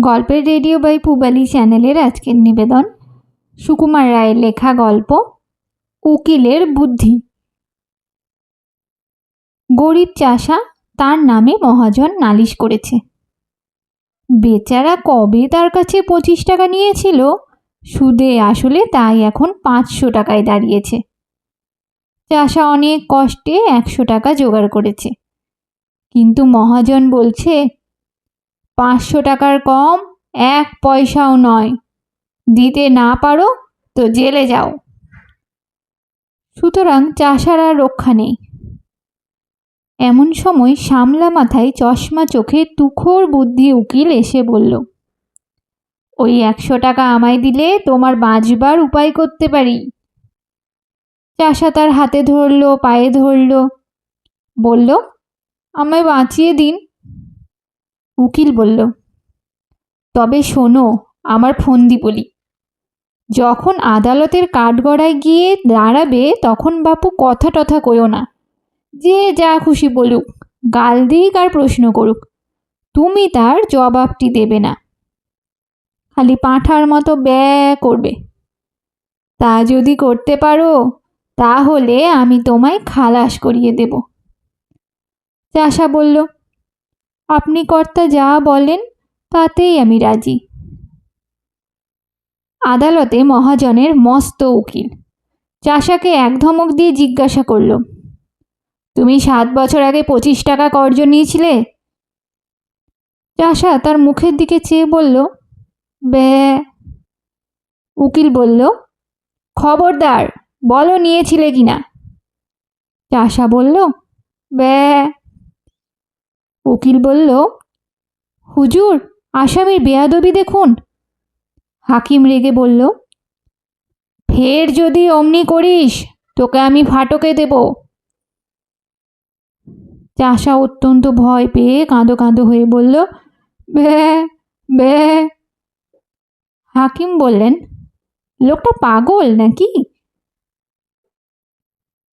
গল্পের radio by পুবালি চ্যানেলের আজকের নিবেদন। সুকুমার রায়ের লেখা গল্প, উকিলের বুদ্ধি। গরিব চাষা তার নামে মহাজন নালিশ করেছে। বেচারা কবে তার কাছে পঁচিশ টাকা নিয়েছিল? সুদে আসলে তাই এখন পাঁচশো টাকায় দাঁড়িয়েছে। চাষা অনেক কষ্টে একশো টাকা জোগাড় করেছে। কিন্তু মহাজন বলছে পাঁচশো টাকার কম, এক পয়সাও নয়। দিতে না পারো তো জেলে যাও। সুতরাং চাষার আর রক্ষা নেই। এমন সময় সামলা মাথায় চশমা চোখে তুখোর বুদ্ধি উকিল এসে বলল, ওই একশো টাকা আমায় দিলে তোমার বাঁচবার উপায় করতে পারি? চাষা তার হাতে ধরলো, পায়ে ধরলো, বলল, আমায় বাঁচিয়ে দিন উকিল বলল, তবে শোনো, আমার ফন্দি বলি। যখন আদালতের কাঠগড়ায় গিয়ে দাঁড়াবে, তখন বাপু কথা টথা কইও না। যে যা খুশি বলুক, গাল দিক আর প্রশ্ন করুক, তুমি তার জবাবটি দেবে না। খালি পাঁঠার মতো ব্যয় করবে। তা যদি করতে পারো, তাহলে আমি তোমায় খালাস করিয়ে দেব। চাষা বলল আপনি কর্তা যা বলেন, তাতেই আমি রাজি। আদালতে মহাজনের মস্ত উকিল, চাষাকে এক ধমক দিয়ে জিজ্ঞাসা করল, তুমি সাত বছর আগে পঁচিশ টাকা কর্জ নিয়েছিলে? চাষা তার মুখের দিকে চেয়ে বলল, বে উকিল বলল, খবরদার, বলো নিয়েছিলে কিনা? চাষা বলল, বে উকিল বলল, হুজুর, আসামির বেয়াদবি দেখুন। হাকিম রেগে বলল, ফের যদি অমনি করিস, তোকে আমি ফাটকে দেব। চাষা অত্যন্ত ভয় পেয়ে কাঁদো কাঁদো হয়ে বলল, বে বে। হাকিম বললেন, লোকটা পাগল নাকি?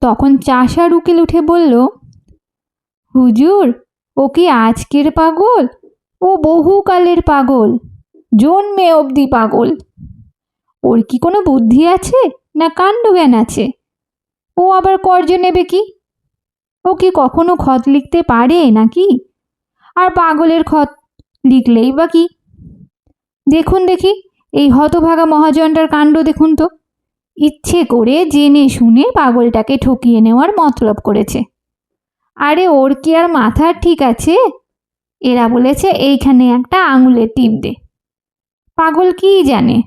তখন চাষার উকিল উঠে বলল, হুজুর ও কি আজকের পাগল ও বহুকালের পাগল, জন্মে অবধি পাগল। ওর কি কোনো বুদ্ধি আছে না কাণ্ডজ্ঞান আছে? ও আবার কর্জ নেবে কি? ও কি কখনো খত লিখতে পারে নাকি? আর পাগলের খত লিখলেই বা কি? দেখুন দেখি, এই হতভাগা মহাজনটার কাণ্ড দেখুন তো। ইচ্ছে করে জেনে শুনে পাগলটাকে ঠকিয়ে নেওয়ার মতলব করেছে। আরে ওর কি আর মাথা ঠিক আছে? এরা বলেছে এইখানে একটা আঙুলের টিপ দে। পাগল কি জানে?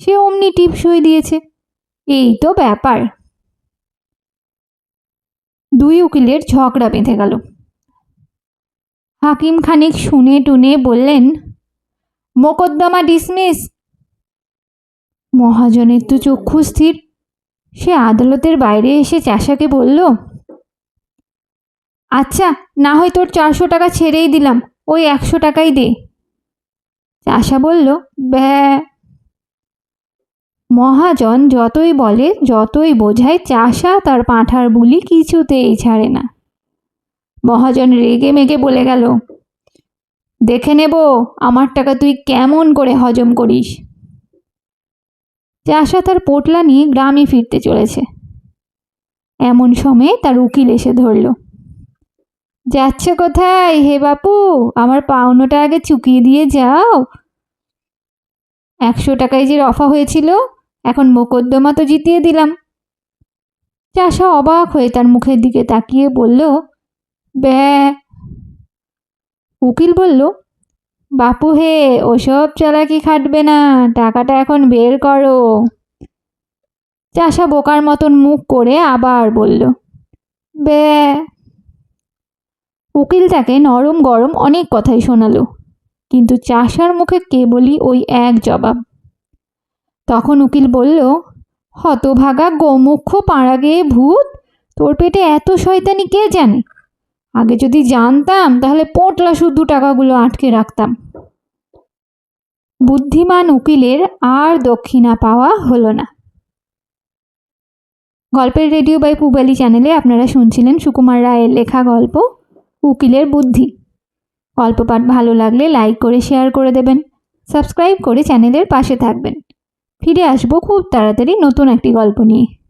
সে অমনি টিপ সই দিয়েছে। এই তো ব্যাপার। দুই উকিলের ঝগড়া বেঁধে গেল। হাকিম খানিক শুনে টুনে বললেন, মোকদ্দমা ডিসমিস! মহাজনের তো চক্ষু স্থির। সে আদালতের বাইরে এসে চাষাকে বলল আচ্ছা না হয় তোর চারশো টাকা ছেড়েই দিলাম, ওই একশো টাকাই দে। চাষা বলল, ব্যা মহাজন যতই বলে, যতই বোঝায়, চাষা তার পাঁঠার বুলি কিছুতেই ছাড়ে না। মহাজন রেগে মেগে বলে গেল, দেখে নেব, আমার টাকা তুই কেমন করে হজম করিস? চাষা তার পোটলা নিয়ে গ্রামে ফিরতে চলেছে। এমন সময়ে তার উকিল এসে ধরল যাচ্ছে কোথায়? হে বাপু, আমার পাওনাটা আগে চুকিয়ে দিয়ে যাও। একশো টাকায় যে রফা হয়েছিল, এখন মোকদ্দমা তো জিতিয়ে দিলাম। চাষা অবাক হয়ে তার মুখের দিকে তাকিয়ে বলল, ব্যা উকিল বলল, বাপু হে, ওসব চালাকি খাটবে না, টাকাটা এখন বের করো। চাষা বোকার মতন মুখ করে আবার বলল, ব্যা উকিল তাকে নরম গরম অনেক কথাই শোনালো, কিন্তু চাষার মুখে কেবলই ওই এক জবাব। তখন উকিল বলল, হতভাগা গোমুখ্য পাড়া গেয়ে ভূত, তোর পেটে এত শয়তানি কে জানে? আগে যদি জানতাম, তাহলে পোটলা শুদ্ধ টাকাগুলো আটকে রাখতাম। বুদ্ধিমান উকিলের আর দক্ষিণা পাওয়া হলো না। গল্পের রেডিও বাই পুবালি চ্যানেলে আপনারা শুনছিলেন সুকুমার রায়ের লেখা গল্প উকিলের বুদ্ধি। গল্প পাঠ ভালো লাগলে লাইক করে শেয়ার করে দেবেন। সাবস্ক্রাইব করে চ্যানেলের পাশে থাকবেন। ফিরে আসব খুব তাড়াতাড়ি নতুন একটি গল্প নিয়ে।